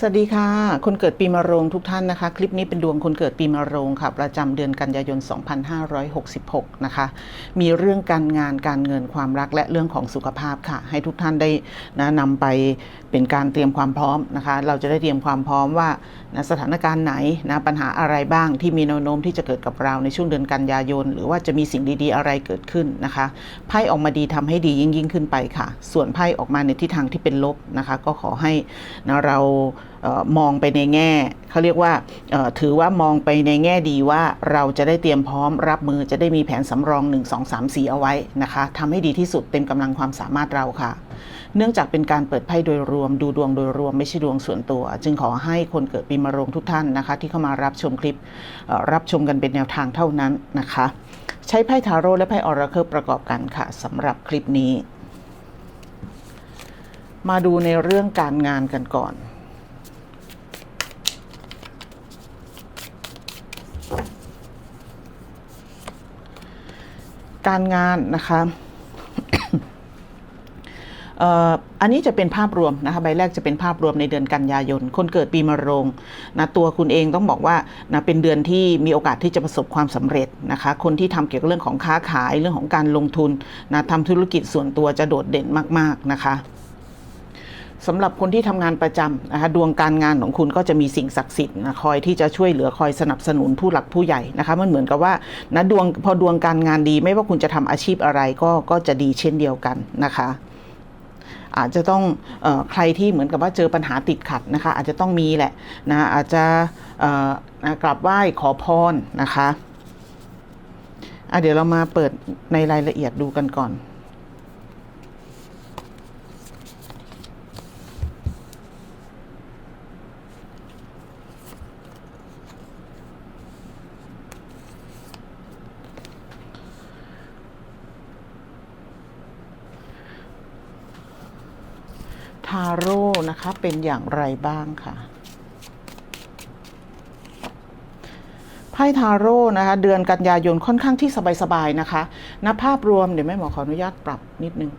สวัสดีค่ะ คนเกิดปีมะโรงทุกท่านนะคะ คลิปนี้เป็นดวงคนเกิดปีมะโรงค่ะ ประจำเดือนกันยายน 2566 นะคะ มีเรื่องการงานการเงินความรักและเรื่องของสุขภาพค่ะ ให้ทุกท่านได้นะนำไปเป็นการเตรียมความพร้อมนะคะ เราจะได้เตรียมความพร้อมว่านะสถานการณ์ไหนนะปัญหาอะไรบ้างที่มีแนวโน้มที่จะเกิดกับเราในช่วงเดือนกันยายน หรือว่าจะมีสิ่งดีๆ อะไรเกิดขึ้นนะคะไพ่ออกมาดีทำให้ดียิ่งยิ่งๆขึ้นไปค่ะ ส่วนไพ่ออกมาในทิศทางที่เป็นลบนะคะ ก็ขอให้นะเรา มองไปในแง่เขาเรียกว่าถือว่ามองไปในแง่ดีว่าเราจะได้เตรียมพร้อมรับมือจะได้มีแผนสำรอง 1 2 3 4 เอาไว้นะคะทำให้ดีที่สุดเต็มกำลังความสามารถเราค่ะ เนื่องจากเป็นการเปิดไพ่โดยรวม ดูดวงโดยรวมไม่ใช่ดวงส่วนตัว จึงขอให้คนเกิดปีมะโรงทุกท่านนะคะ ที่เข้ามารับชมคลิปรับชมกันเป็นแนวทางเท่านั้นนะคะ ใช้ไพ่ทาโร่และไพ่ออราเคิลประกอบกันค่ะสำหรับคลิปนี้ มาดูในเรื่องการงานกันก่อน การงานนะคะเอ่ออันนี้จะเป็นภาพรวมนะคะใบแรกจะเป็นภาพรวมในเดือนกันยายน คนเกิดปีมะโรงนะตัวคุณเองต้องบอกว่านะเป็นเดือนที่มีโอกาสที่จะประสบความสำเร็จนะคะคนที่ทำเกี่ยวกับเรื่องของค้าขายเรื่องของการลงทุนนะทำธุรกิจส่วนตัวจะโดดเด่นมาก ๆนะคะ สำหรับคนที่ทำงานประจำนะคะดวงการงานของคุณก็จะมีสิ่งศักดิ์สิทธิ์นะคอยที่จะช่วยเหลือคอยสนับสนุนผู้หลักผู้ใหญ่นะคะมันเหมือนกับว่านะดวงพอดวงการงานดี ไม่ว่าคุณจะทำอาชีพอะไรก็ก็จะดีเช่นเดียวกันนะคะอาจจะต้องออใครที่เหมือนกับว่าเจอปัญหาติดขัดนะคะ อาจจะต้องมีแหละนะอาจจะนะกราบไหว้ขอพรนะคะะเดี๋ยวเรามาเปิดในรายละเอียดดูกันก่อน ทาโร่นะคะ เป็นอย่างไรบ้างค่ะไพ่ทาโร่นะคะ เดือนกันยายนค่อนข้างที่สบายๆนะคะนะภาพรวมเดี๋ยวแม่หมอขออนุญาตปรับนิดนึง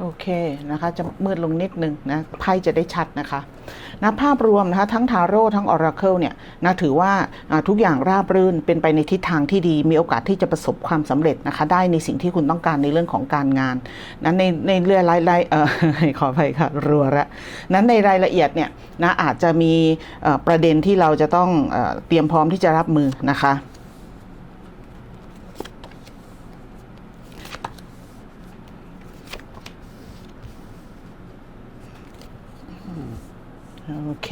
โอเคนะคะจะมืดลงนิดนึงนะไพ่จะได้ชัดนะคะนะภาพรวมนะคะทั้งทาโร่ทั้งออราเคิลเนี่ยนะถือว่าทุกอย่างราบรื่นเป็นไปในทิศทางที่ดีมีโอกาสที่จะประสบความสำเร็จนะคะ ได้ในสิ่งที่คุณต้องการในเรื่องของการงานนั้นในในเรื่องรายรายเอ่อขออภัยค่ะรัวละนั้นในรายละเอียดเนี่ยนะอาจจะมีประเด็นที่เราจะต้องเตรียมพร้อมที่จะรับมือนะคะ โอ เค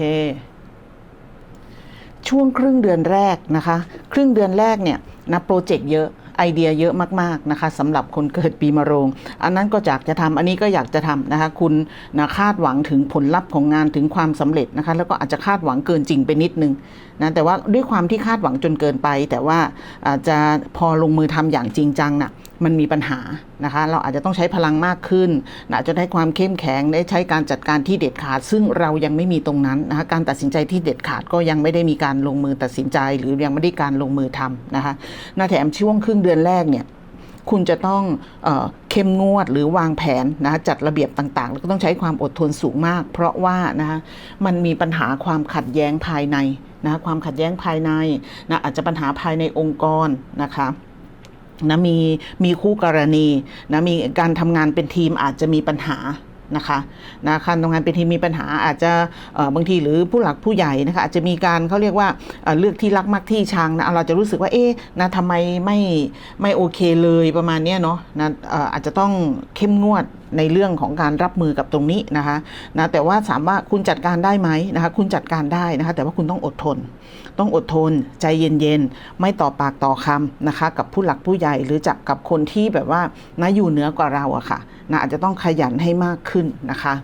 ช่วงครึ่งเดือนแรกนะคะ ครึ่งเดือนแรกเนี่ยนะโปรเจกต์เยอะไอเดียเยอะมาก ๆ นะคะสำหรับคนเกิดปีมะโรง อันนั้นก็อยากจะทำอันนี้ก็อยากจะทำนะคะ คุณนะคาดหวังถึงผลลัพธ์ของงานถึงความสำเร็จนะคะ แล้วก็อาจจะคาดหวังเกินจริงไปนิดนึงนะแต่ว่าด้วยความที่คาดหวังจนเกินไป แต่ว่าอาจจะพอลงมือทำอย่างจริงจังน่ะ มันมีปัญหานะคะ เราอาจจะต้องใช้พลังมากขึ้นนะจะได้ความเข้มแข็งได้ใช้การจัดการที่เด็ดขาด ซึ่งเรายังไม่มีตรงนั้นนะคะการตัดสินใจที่เด็ดขาดก็ยังไม่ได้มีการลงมือตัดสินใจ หรือยังไม่ได้การลงมือทำนะคะนาแถมช่วงครึ่งเดือนแรกเนี่ยคุณจะต้องเอเข้มงวดหรือวางแผนนะจัดระเบียบต่างๆ แล้วก็ต้องใช้ความอดทนสูงมาก เพราะว่านะคะมันมีปัญหาความขัดแย้งภายในนะความขัดแย้งภายในนะอาจจะปัญหาภายในองค์กรนะคะ นะมีมีคู่กรณีนะมีการทำงานเป็นทีมอาจจะมีปัญหานะคะนะการทำงานเป็นทีมมีปัญหาอาจจะบางทีหรือผู้หลักผู้ใหญ่นะคะอาจจะมีการเขาเรียกว่าเลือกที่รักมากที่ชังนะเราจะรู้สึกว่าเอ๊ะนะทำไมไม่ไม่โอเคเลยประมาณนี้เนาะนะเอ่ออาจจะต้องเข้มงวด ในเรื่องของการรับมือกับตรงนี้นะคะนะแต่ว่าถามว่าคุณจัดการได้ไหมนะคะคุณจัดการได้นะคะแต่ว่าคุณต้องอดทน ต้องอดทนใจเย็นๆ ไม่ต่อปากต่อคำนะคะกับผู้หลักผู้ใหญ่หรือจับกับคนที่แบบว่านะอยู่เหนือกว่าเราอะค่ะนะอาจจะต้องขยันให้มากขึ้นนะคะ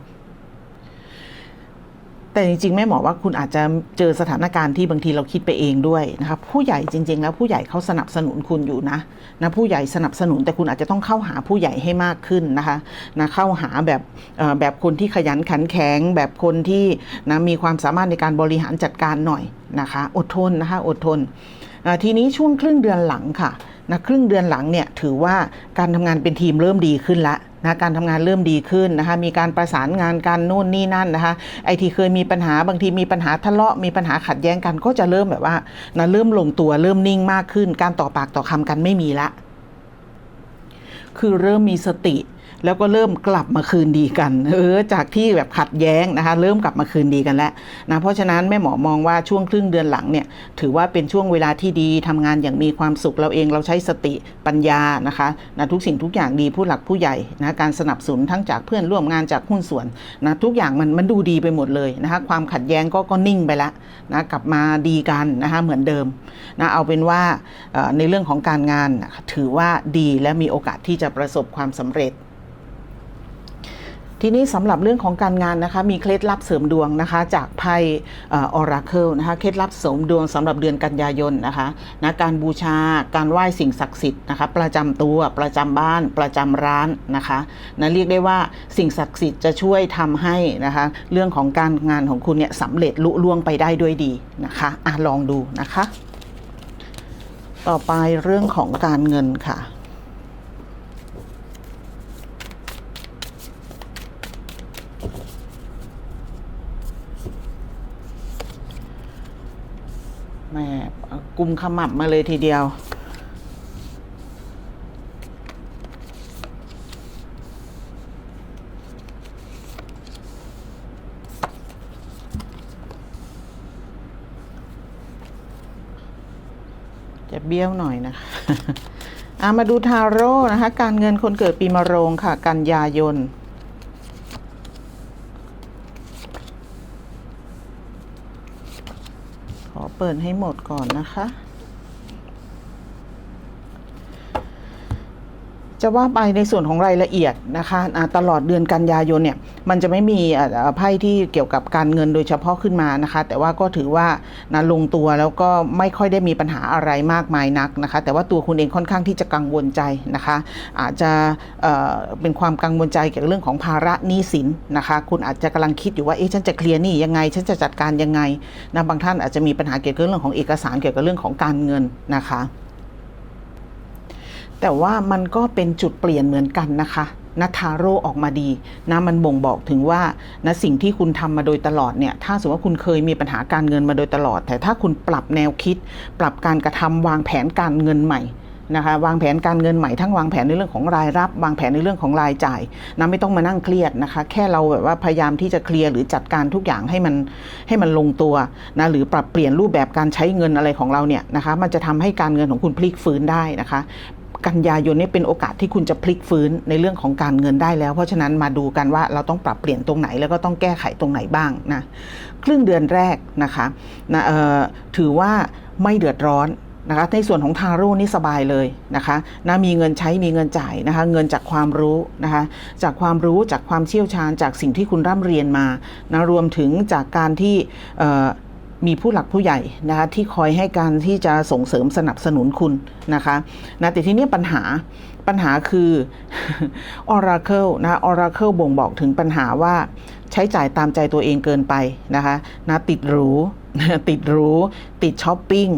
แต่จริงๆแม่หมอว่าคุณอาจจะเจอสถานการณ์ที่บางทีเราคิดไปเองด้วยนะคะผู้ใหญ่จริง ๆ แล้วผู้ใหญ่เขาสนับสนุนคุณอยู่นะนะผู้ใหญ่สนับสนุนแต่คุณอาจจะต้องเข้าหาผู้ใหญ่ให้มากขึ้นนะคะนะเข้าหาแบบแบบคนที่ขยันขันแข็ง แบบคนที่นะมีความสามารถในการบริหารจัดการหน่อยนะคะอดทนนะคะอดทนทีนี้ช่วงครึ่งเดือนหลังค่ะนะครึ่งเดือนหลังเนี่ยถือว่าการทำงานเป็นทีมเริ่มดีขึ้นละ นะการทำงานเริ่มดีขึ้นนะคะมีการประสานงานกันนู่นนี่นั่นนะคะไอที่เคยมีปัญหาบางทีมีปัญหาทะเลาะมีปัญหาขัดแย้งกันก็จะเริ่มแบบว่านะเริ่มลงตัวเริ่มนิ่งมากขึ้น การต่อปากต่อคำกันไม่มีละ คือเริ่มมีสติ แล้วก็เริ่มกลับมาคืนดีกันเออจากที่แบบขัดแย้งนะคะ เริ่มกลับมาคืนดีกันแล้วนะเพราะฉะนั้นแม่หมอมองว่าช่วงครึ่งเดือนหลังเนี่ยถือว่าเป็นช่วงเวลาที่ดีทำงานอย่างมีความสุขเราเองเราใช้สติปัญญานะคะนะทุกสิ่งทุกอย่างดีผู้หลักผู้ใหญ่นะการสนับสนุนทั้งจากเพื่อนร่วมงานจากหุ้นส่วนนะทุกอย่างมันมันดูดีไปหมดเลยนะคะความขัดแย้งก็ก็นิ่งไปแล้วนะกลับมาดีกันนะคะเหมือนเดิมนะเอาเป็นว่าในเรื่องของการงานถือว่าดีและมีโอกาสที่จะประสบความสำเร็จ ทีนี้สำหรับเรื่องของการงานนะคะมีเคล็ดลับเสริมดวงนะคะ จากไพ่ออราเคิลนะคะเคล็ดลับเสริมดวงสำหรับเดือนกันยายนนะคะนะการบูชาการไหว้สิ่งศักดิ์สิทธิ์นะคะประจำตัวประจำบ้านประจำร้านนะคะนะเรียกได้ว่าสิ่งศักดิ์สิทธิ์จะช่วยทำให้นะคะเรื่องของการงานของคุณเนี่ยสำเร็จลุล่วงไปได้ด้วยดีนะคะอะลองดูนะคะ ต่อไปเรื่องของการเงินค่ะ แม่ กุมขมับมาเลยทีเดียว จะเบี้ยวหน่อยนะคะอามาดูทาโร่นะคะ การเงินคนเกิดปีมะโรงค่ะ กันยายน ขอ เปิดให้หมดก่อนนะคะ จะว่าไปในส่วนของรายละเอียดนะคะตลอดเดือนกันยายนเนี่ยมันจะไม่มีไพ่ที่เกี่ยวกับการเงินโดยเฉพาะขึ้นมานะคะ แต่ว่าก็ถือว่านะลงตัวแล้วก็ไม่ค่อยได้มีปัญหาอะไรมากมายนักนะคะ แต่ว่าตัวคุณเองค่อนข้างที่จะกังวลใจนะคะ อาจจะเเป็นความกังวลใจเกี่ยวกับเรื่องของภาระหนี้สินนะคะ คุณอาจจะกำลังคิดอยู่ว่าเอ๊ะฉันจะเคลียร์หนี้ยังไง ฉันจะจัดการยังไงนะบางท่านอาจจะมีปัญหาเกี่ยวกับเรื่องของเอกสารเกี่ยวกับเรื่องของการเงินนะคะ แต่ว่ามันก็เป็นจุดเปลี่ยนเหมือนกันนะคะนะทาโร่ออกมาดีนะมันบ่งบอกถึงว่านะสิ่งที่คุณทำมาโดยตลอดเนี่ย ถ้าสมมติว่าคุณเคยมีปัญหาการเงินมาโดยตลอด แต่ถ้าคุณปรับแนวคิด ปรับการกระทำวางแผนการเงินใหม่นะคะวางแผนการเงินใหม่ทั้งวางแผนในเรื่องของรายรับ วางแผนในเรื่องของรายจ่ายนะไม่ต้องมานั่งเครียดนะคะ แค่เราแบบว่าพยายามที่จะเคลียร์หรือจัดการทุกอย่างให้มันให้มันลงตัวนะหรือปรับเปลี่ยนรูปแบบการใช้เงินอะไรของเราเนี่ยนะคะ มันจะทำให้การเงินของคุณพลิกฟื้นได้นะคะ กันยายนนี่เป็นโอกาสที่คุณจะพลิกฟื้นในเรื่องของการเงินได้แล้ว เพราะฉะนั้นมาดูกันว่าเราต้องปรับเปลี่ยนตรงไหนแล้วก็ต้องแก้ไขตรงไหนบ้างนะครึ่งเดือนแรกนะคะนะถือว่าไม่เดือดร้อนนะคะในส่วนของทาโร่นี่สบายเลยนะคะนะมีเงินใช้มีเงินจ่ายนะคะ เงินจากความรู้นะคะจากความรู้จากความเชี่ยวชาญจากสิ่งที่คุณร่ำเรียนมานะรวมถึงจากการที่ มีผู้หลักผู้ใหญ่นะคะที่คอยให้การที่จะส่งเสริมสนับสนุนคุณนะคะนะแต่ทีนี้ปัญหาปัญหาคือ Oracle นะ Oracle บ่งบอกถึงปัญหาว่าใช้จ่ายตามใจตัวเองเกินไปนะคะนะติดหรูติดหรูติดช้อปปิ้ง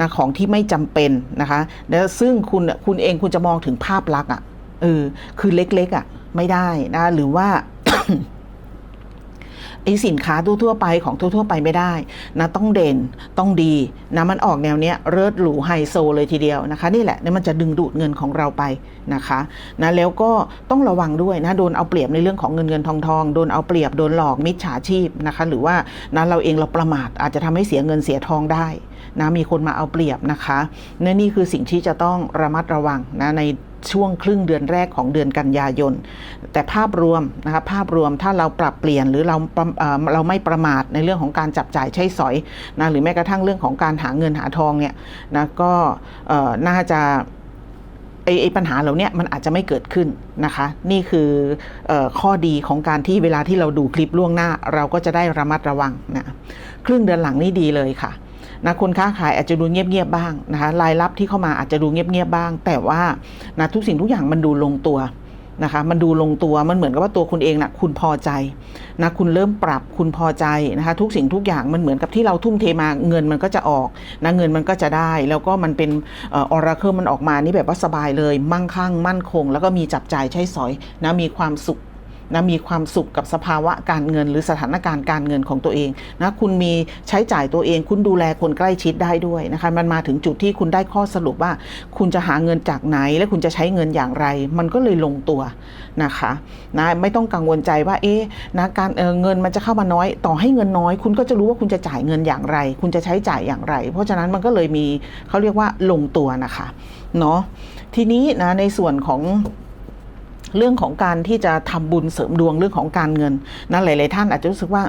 นะของที่ไม่จำเป็นนะคะแล้วซึ่งคุณคุณเองคุณจะมองถึงภาพลักษณ์อะเออคือเล็กๆอะไม่ได้นะหรือว่า ไอสินค้าทั่วๆไปของทั่วๆไปไม่ได้นะต้องเด่นต้องดีนะมันออกแนวเนี้ยเลิศหรูไฮโซเลยทีเดียวนะคะ นี่แหละนี่มันจะดึงดูดเงินของเราไปนะคะนะแล้วก็ต้องระวังด้วยนะโดนเอาเปรียบในเรื่องของเงินเงินทองทองโดนเอาเปรียบโดนหลอกมิจฉาชีพนะคะ หรือว่านะเราเองเราประมาทอาจจะทำให้เสียเงินเสียทองได้นะมีคนมาเอาเปรียบนะคะนี่นี่คือสิ่งที่จะต้องระมัดระวังนะใน ช่วงครึ่งเดือนแรกของเดือนกันยายน แต่ภาพรวมนะคะภาพรวมถ้าเราปรับเปลี่ยนหรือเราเเราไม่ประมาทในเรื่องของการจับจ่ายใช้สอยนะหรือแม้กระทั่งเรื่องของการหาเงินหาทองเนี่ยนะก็น่าจะไอไอปัญหาเหล่านี้มันอาจจะไม่เกิดขึ้นนะคะ นี่คืออข้อดีของการที่เวลาที่เราดูคลิปล่วงหน้า เราก็จะได้ระมัดระวังนะครึ่งเดือนหลังนี่ดีเลยค่ะ นะคนค้าขายอาจจะดูเงียบๆบ้างนะคะรายรับที่เข้ามาอาจจะดูเงียบๆบ้าง แต่ว่านะทุกสิ่งทุกอย่างมันดูลงตัวนะคะมันดูลงตัวมันเหมือนกับว่าตัวคุณเองนะ่ะคุณพอใจนะคุณเริ่มปรับคุณพอใจนะคะทุกสิ่งทุกอย่างมันเหมือนกับที่เราทุ่มเทมาเงินมันก็จะออกนะเงินมันก็จะได้ แล้วก็มันเป็นออราเคิลมันออกมานี่แบบว่าสบายเลย มั่งคั่งมั่นคง แล้วก็มีจับจ่ายใช้สอยนะมีความสุข นะมีความสุขกับสภาวะการเงิน หรือสถานการณ์การเงินของตัวเองนะคุณมีใช้จ่ายตัวเอง คุณดูแลคนใกล้ชิดได้ด้วยนะคะมันมาถึงจุดที่คุณได้ข้อสรุปว่า คุณจะหาเงินจากไหน และคุณจะใช้เงินอย่างไร มันก็เลยลงตัวนะคะนะไม่ต้องกังวลใจว่าเอ๊ะนะการเเงินมันจะเข้ามาน้อย ต่อให้เงินน้อย คุณก็จะรู้ว่าคุณจะจ่ายเงินอย่างไร คุณจะใช้จ่ายอย่างไร เพราะฉะนั้นมันก็เลยมีเขาเรียกว่าลงตัวนะคะเนาะทีนี้นะในส่วนของ เรื่องของการที่จะทำบุญเสริมดวงเรื่องของการเงินนะหลาย ๆ ท่านอาจจะรู้สึกว่า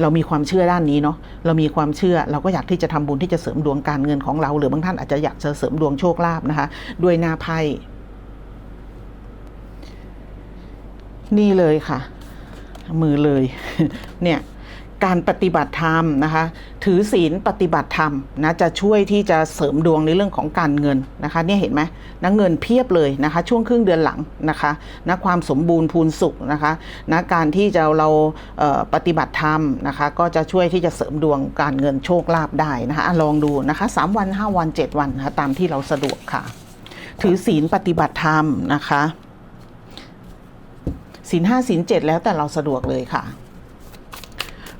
เรามีความเชื่อด้านนี้เนาะ เรามีความเชื่อเราก็อยากที่จะทำบุญที่จะเสริมดวงการเงินของเรา หรือบางท่านอาจจะอยากจะเสริมดวงโชคลาภนะคะ ด้วยหน้าไพ่นี่เลยค่ะ มือเลย เนี่ย การปฏิบัติธรรมนะคะถือศีลปฏิบัติธรรมนะจะช่วยที่จะเสริมดวงในเรื่องของการเงินนะคะเนี่ยเห็นไหมนะเงินเพียบเลยนะคะช่วงครึ่งเดือนหลังนะคะนะความสมบูรณ์พูนสุขนะคะนะการที่จะเราเปฏิบัติธรรมนะคะก็จะช่วยที่จะเสริมดวงการเงินโชคลาภได้นะคะอะลองดูนะคะ3วัน 5 วัน 7 วันนะคะตามที่เราสะดวกค่ะ ถือศีลปฏิบัติธรรมนะคะศีลห้าศีลเจ็ดแล้วแต่เราสะดวกเลยค่ะ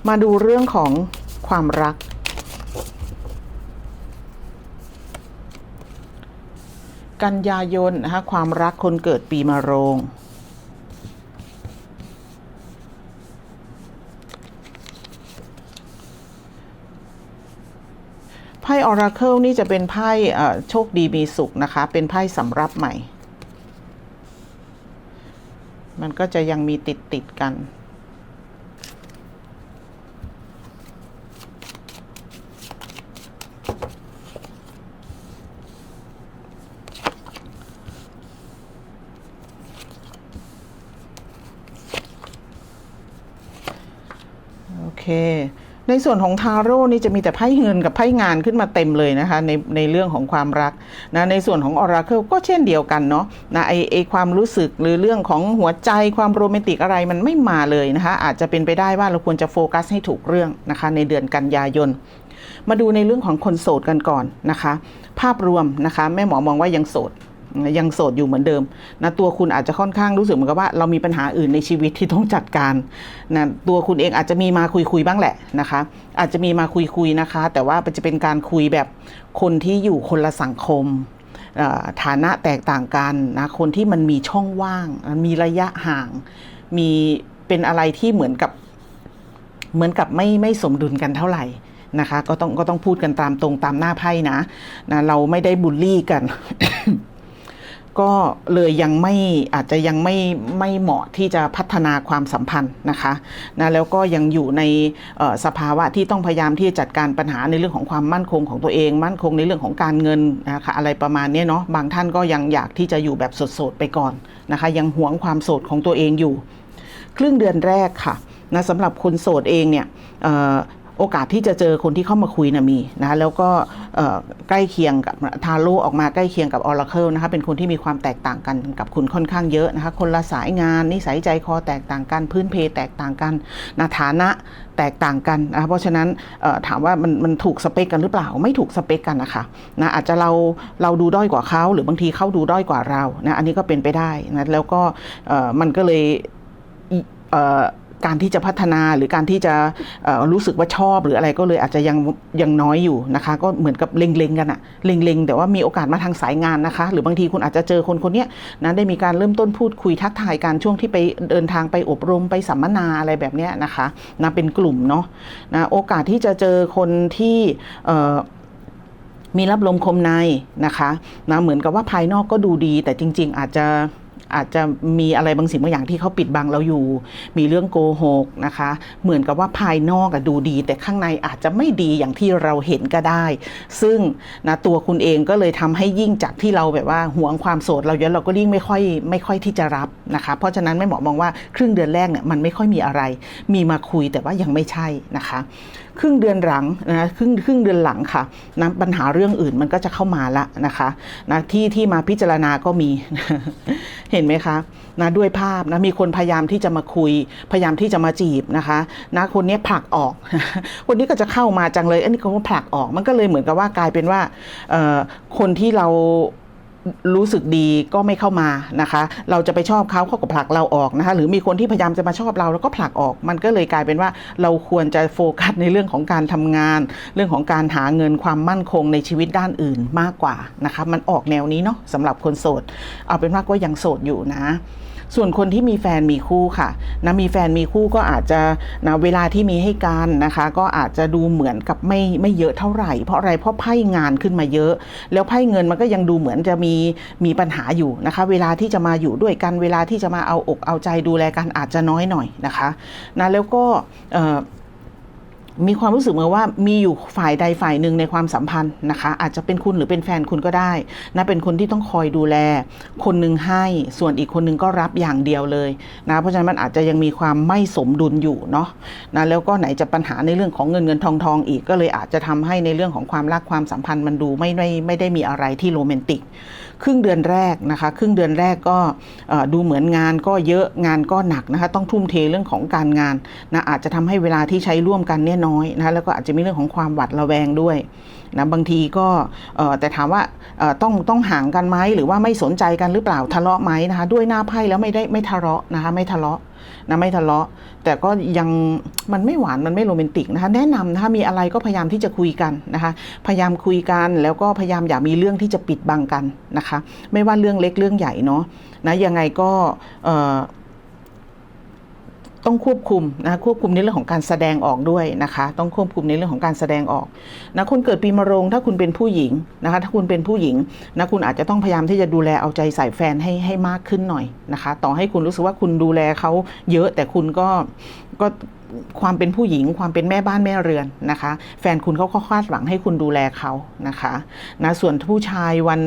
มาดูเรื่องของความรัก กันยายนนะคะความรักคนเกิดปีมะโรงไพ่ออราเคิลนี่จะเป็นไพ่โชคดีมีสุขนะคะ เป็นไพ่สำรับใหม่ มันก็จะยังมีติดติดกัน ในส่วนของทาโร่นี่จะมีแต่ไพ่เงินกับไพ่งานขึ้นมาเต็มเลยนะคะในในเรื่องของความรักนะในส่วนของออราเคิลก็เช่นเดียวกันเนาะนะไอไอความรู้สึกหรือเรื่องของหัวใจความโรแมนติกอะไรมันไม่มาเลยนะคะอาจจะเป็นไปได้ว่าเราควรจะโฟกัสให้ถูกเรื่องนะคะในเดือนกันยายนมาดูในเรื่องของคนโสดกันก่อนนะคะ ภาพรวมนะคะแม่หมอมองว่ายังโสด ยังโสดอยู่เหมือนเดิมนะตัวคุณอาจจะค่อนข้างรู้สึกเหมือนกับว่าเรามีปัญหาอื่นในชีวิตที่ต้องจัดการนะตัวคุณเองอาจจะมีมาคุยคุยบ้างแหละนะคะ อาจจะมีมาคุยคุยนะคะ แต่ว่าจะเป็นการคุยแบบคนที่อยู่คนละสังคมฐานะแตกต่างกันนะคนที่มันมีช่องว่างมีระยะห่าง มีเป็นอะไรที่เหมือนกับเหมือนกับไม่ไม่สมดุลกันเท่าไหร่นะคะ ก็ต้องก็ต้องพูดกันตามตรงตามหน้าไพ่นะนะ เราไม่ได้บูลลี่กัน ก็เลยยังไม่อาจจะยังไม่ไม่เหมาะที่จะพัฒนาความสัมพันธ์นะคะนะแล้วก็ยังอยู่ในสภาวะที่ต้องพยายามที่จะจัดการปัญหาในเรื่องของความมั่นคงของตัวเอง มั่นคงในเรื่องของการเงินนะคะอะไรประมาณนี้เนาะบางท่านก็ยังอยากที่จะอยู่แบบโสดๆไปก่อนนะคะ ยังหวงความโสดของตัวเองอยู่ ครึ่งเดือนแรกค่ะนะสำหรับคนโสดเองเนี่ย โอกาสที่จะเจอคนที่เข้ามาคุยนะมีนะคะแล้วก็ใกล้เคียงกับทาโร่ออกมาใกล้เคียงกับออร์เคิลนะคะเป็นคนที่มีความแตกต่างกันกับคุณค่อนข้างเยอะนะคะคนละสายงานนิสัยใจคอแตกต่างกันพื้นเพแตกต่างกันนะฐานะแตกต่างกันนะเพราะฉะนั้นถามว่ามันมันถูกสเปคกันหรือเปล่าไม่ถูกสเปคกันนะคะนะอาจจะเราเราดูด้อยกว่าเขาหรือบางทีเขาดูด้อยกว่าเรานะอันนี้ก็เป็นไปได้นะแล้วก็มันก็เลย การที่จะพัฒนาหรือการที่จะรู้สึกว่าชอบหรืออะไรก็เลยอาจจะยังยังน้อยอยู่นะคะ ก็เหมือนกับเล็งๆกันอะเล็งๆ แต่ว่ามีโอกาสมาทางสายงานนะคะ หรือบางทีคุณอาจจะเจอคนคนนี้นะได้มีการเริ่มต้นพูดคุยทักทายการช่วงที่ไปเดินทางไปอบรมไปสัมมนาอะไรแบบนี้นะคะนะเป็นกลุ่มเนาะนะโอกาสที่จะเจอคนที่มีรับลมคมในนะคะนะเหมือนกับว่าภายนอกก็ดูดี แต่จริง ๆ อาจจะ อาจจะมีอะไรบางสิ่งบางอย่างที่เขาปิดบังเราอยู่ มีเรื่องโกหกนะคะ เหมือนกับว่าภายนอกดูดี แต่ข้างในอาจจะไม่ดีอย่างที่เราเห็นก็ได้ ซึ่งนะตัวคุณเองก็เลยทำให้ยิ่งจากที่เราแบบว่าหวงความโสดเราเยอะเราก็ยิ่งไม่ค่อยไม่ค่อยที่จะรับนะคะ เพราะฉะนั้นไม่เหมอมองว่าครึ่งเดือนแรกเนี่ยมันไม่ค่อยมีอะไร มีมาคุยแต่ว่ายังไม่ใช่นะคะ ครึ่งเดือนหลังนะครึ่งครึ่งเดือนหลังค่ะนะปัญหาเรื่องอื่นมันก็จะเข้ามาละนะคะนะที่ที่มาพิจารณาก็มี เห็นไหมคะนะด้วยภาพนะมีคนพยายามที่จะมาคุย พยายามที่จะมาจีบนะคะนะคนนี้ผลักออก คนนี้ก็จะเข้ามาจังเลย อันนี้เขาก็ผลักออกมันก็เลยเหมือนกับว่ากลายเป็นว่าคนที่เรา รู้สึกดีก็ไม่เข้ามานะคะ เราจะไปชอบเขาเขาก็ผลักเราออกนะคะ หรือมีคนที่พยายามจะมาชอบเราแล้วก็ผลักออก มันก็เลยกลายเป็นว่าเราควรจะโฟกัสในเรื่องของการทำงาน เรื่องของการหาเงินความมั่นคงในชีวิตด้านอื่นมากกว่านะคะ มันออกแนวนี้เนาะสำหรับคนโสด เอาเป็นว่าก็ยังโสดอยู่นะ ส่วนคนที่มีแฟนมีคู่ค่ะนะมีแฟนมีคู่ก็อาจจะนะเวลาที่มีให้การนะคะ ก็อาจจะดูเหมือนกับไม่ไม่เยอะเท่าไหร่ เพราะอะไรเพราะไพ่งานขึ้นมาเยอะ แล้วไพ่เงินมันก็ยังดูเหมือนจะมีมีปัญหาอยู่นะคะ เวลาที่จะมาอยู่ด้วยกันเวลาที่จะมาเอาอกเอาใจดูแลกันอาจจะน้อยหน่อยนะคะนะแล้วก็เอ่อ มีความรู้สึกเหมือนว่ามีอยู่ฝ่ายใดฝ่ายหนึ่งในความสัมพันธ์นะคะ อาจจะเป็นคุณหรือเป็นแฟนคุณก็ได้นะเป็นคนที่ต้องคอยดูแล คนหนึ่งให้ส่วนอีกคนหนึ่งก็รับอย่างเดียวเลยนะเพราะฉะนั้นมันอาจจะยังมีความไม่สมดุลอยู่เนาะนะแล้วก็ไหนจะปัญหาในเรื่องของเงินเงินทองทองอีกก็เลยอาจจะทำให้ในเรื่องของความรักความสัมพันธ์มันดูไม่ไม่ไม่ได้มีอะไรที่โรแมนติก ครึ่งเดือนแรกนะคะ ครึ่งเดือนแรกก็ดูเหมือนงานก็เยอะงานก็หนักนะคะ ต้องทุ่มเทเรื่องของการงานนะอาจจะทำให้เวลาที่ใช้ร่วมกันเนี่ยน้อยนะคะแล้วก็อาจจะมีเรื่องของความหวัดระแวงด้วยนะบางทีก็แต่ถามว่าต้องต้องห่างกันไหมหรือว่าไม่สนใจกันหรือเปล่าทะเลาะไหมนะคะ ด้วยหน้าไพ่แล้วไม่ได้ไม่ทะเลาะนะคะไม่ทะเลาะ นะไม่ทะเลาะ แต่ก็ยังมันไม่หวานมันไม่โรแมนติกนะคะ แนะนำนะคะมีอะไรก็พยายามที่จะคุยกันนะคะ พยายามคุยกันแล้วก็พยายามอย่ามีเรื่องที่จะปิดบังกันนะคะ ไม่ว่าเรื่องเล็กเรื่องใหญ่เนาะนะยังไงก็เอ่อ ต้องควบคุมนะควบคุมในเรื่องของการแสดงออกด้วยนะคะ ต้องควบคุมในเรื่องของการแสดงออกนะคนเกิดปีมะโรงถ้าคุณเป็นผู้หญิงนะคะ ถ้าคุณเป็นผู้หญิงนะคุณอาจจะต้องพยายามที่จะดูแลเอาใจใส่แฟนให้ให้มากขึ้นหน่อยนะคะ ต่อให้คุณรู้สึกว่าคุณดูแลเขาเยอะแต่คุณก็ก็ ความเป็นผู้หญิงความเป็นแม่บ้านแม่เรือนนะคะ แฟนคุณเขาก็คาดหวังให้คุณดูแลเขานะคะนะส่วนผู้ชายวัน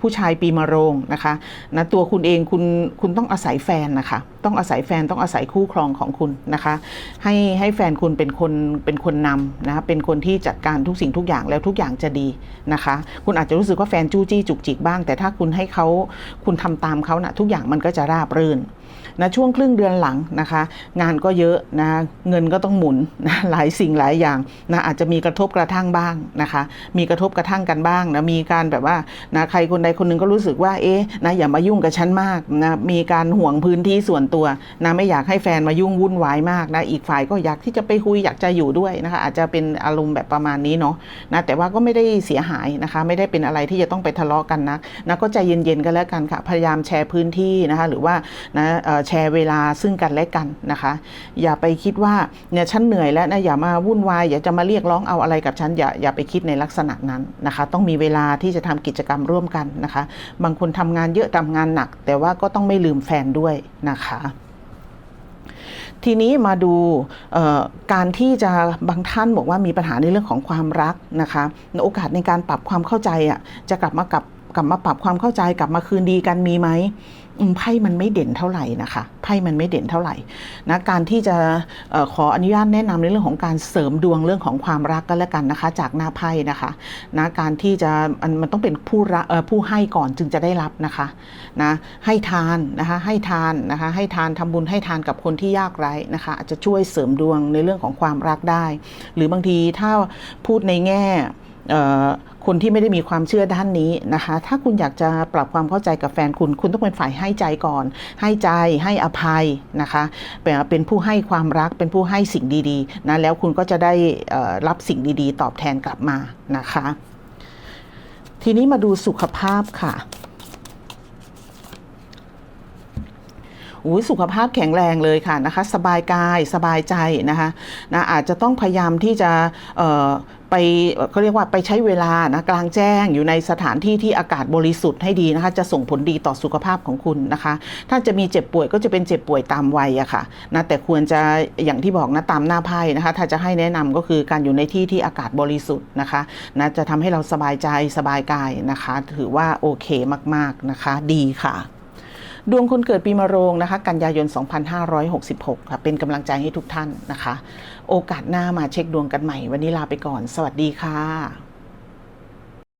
ผู้ชายปีมะโรงนะคะนะตัวคุณเองคุณคุณต้องอาศัยแฟนนะคะ ต้องอาศัยแฟนต้องอาศัยคู่ครองของคุณนะคะ ให้ให้แฟนคุณเป็นคนเป็นคนนำนะคะเป็นคนที่จัดการทุกสิ่งทุกอย่างแล้วทุกอย่างจะดีนะคะ คุณอาจจะรู้สึกว่าแฟนจู้จี้จุกจิกบ้าง แต่ถ้าคุณให้เขาคุณทำตามเขานะทุกอย่างมันก็จะราบรื่นนะช่วงครึ่งเดือนหลังนะคะ งานก็เยอะนะเงินก็ต้องหมุนนะหลายสิ่งหลายอย่างนะอาจจะมีกระทบกระทั่งบ้างนะคะ มีกระทบกระทั่งกันบ้างนะมีการแบบว่านะใครคนใดคนหนึ่งก็รู้สึกว่าเอ๊ะนะอย่ามายุ่งกับฉันมากนะมีการห่วงพื้นที่ส่วนตัวนะไม่อยากให้แฟนมายุ่งวุ่นวายมากนะอีกฝ่ายก็อยากที่จะไปคุยอยากจะอยู่ด้วยนะคะอาจจะเป็นอารมณ์แบบประมาณนี้เนาะนะแต่ว่าก็ไม่ได้เสียหายนะคะ ไม่ได้เป็นอะไรที่จะต้องไปทะเลาะกันนะนะก็ใจเย็นๆกันแล้วกันค่ะ พยายามแชร์พื้นที่นะคะหรือว่านะแชร์เวลาซึ่งกันและกันนะคะ อย่าไปคิดว่าเนี่ยฉันเหนื่อยแล้วนะอย่ามาวุ่นวายอย่าจะมาเรียกร้องเอาอะไรกับฉันอย่าอย่าไปคิดในลักษณะนั้นนะคะ ต้องมีเวลาที่จะทำกิจกรรมร่วมกันนะคะ บางคนทำงานเยอะทำงานหนัก แต่ว่าก็ต้องไม่ลืมแฟนด้วยนะคะทีนี้มาดูการที่จะบางท่านบอกว่ามีปัญหาในเรื่องของความรักนะคะโอกาสในการปรับความเข้าใจอะจะกลับมากับกลับมาปรับความเข้าใจกลับมาคืนดีกันมีไหม ไพ่มันไม่เด่นเท่าไหร่นะคะไพ่มันไม่เด่นเท่าไหร่นะการที่จะออขออนุญาตแนะนำในเรื่องของการเสริมดวงเรื่องของความรักก็แล้วกันนะคะ จากหน้าไพ่นะคะนะการที่จะมันมันต้องเป็นผู้รักเอ่อผู้ให้ก่อนจึงจะได้รับนะคะนะให้ทานนะคะให้ทานนะคะให้ทานทำบุญให้ทานกับคนที่ยากไร้นะคะอาจจะช่วยเสริมดวงในเรื่องของความรักได้ หรือบางทีถ้าพูดในแง่ คนที่ไม่ได้มีความเชื่อด้านนี้นะคะ ถ้าคุณอยากจะปรับความเข้าใจกับแฟนคุณ คุณต้องเป็นฝ่ายให้ใจก่อน ให้ใจให้อภัยนะคะเป็นเป็นผู้ให้ความรักเป็นผู้ให้สิ่งดีๆนะแล้วคุณก็จะได้รับสิ่งดีๆ ตอบแทนกลับมานะคะ ทีนี้มาดูสุขภาพค่ะ อุ้ยสุขภาพแข็งแรงเลยค่ะนะคะ สบายกายสบายใจนะคะนะอาจจะต้องพยายามที่จะไปเขาเรียกว่าไปใช้เวลานะกลางแจ้งอยู่ในสถานที่ที่อากาศบริสุทธิ์ให้ดีนะคะ จะส่งผลดีต่อสุขภาพของคุณนะคะ ถ้าจะมีเจ็บป่วยก็จะเป็นเจ็บป่วยตามวัยอะค่ะนะแต่ควรจะอย่างที่บอกนะตามหน้าไพ่นะคะ ถ้าจะให้แนะนำก็คือการอยู่ในที่ที่อากาศบริสุทธิ์นะคะนะจะทำให้เราสบายใจสบายกายนะคะ ถือว่าโอเคมากๆนะคะ ดีค่ะ ดวงคนเกิดปีมะโรงนะคะ กันยายน 2566 ค่ะ เป็นกำลังใจให้ทุกท่านนะคะ โอกาสหน้ามาเช็คดวงกันใหม่ วันนี้ลาไปก่อน สวัสดีค่ะ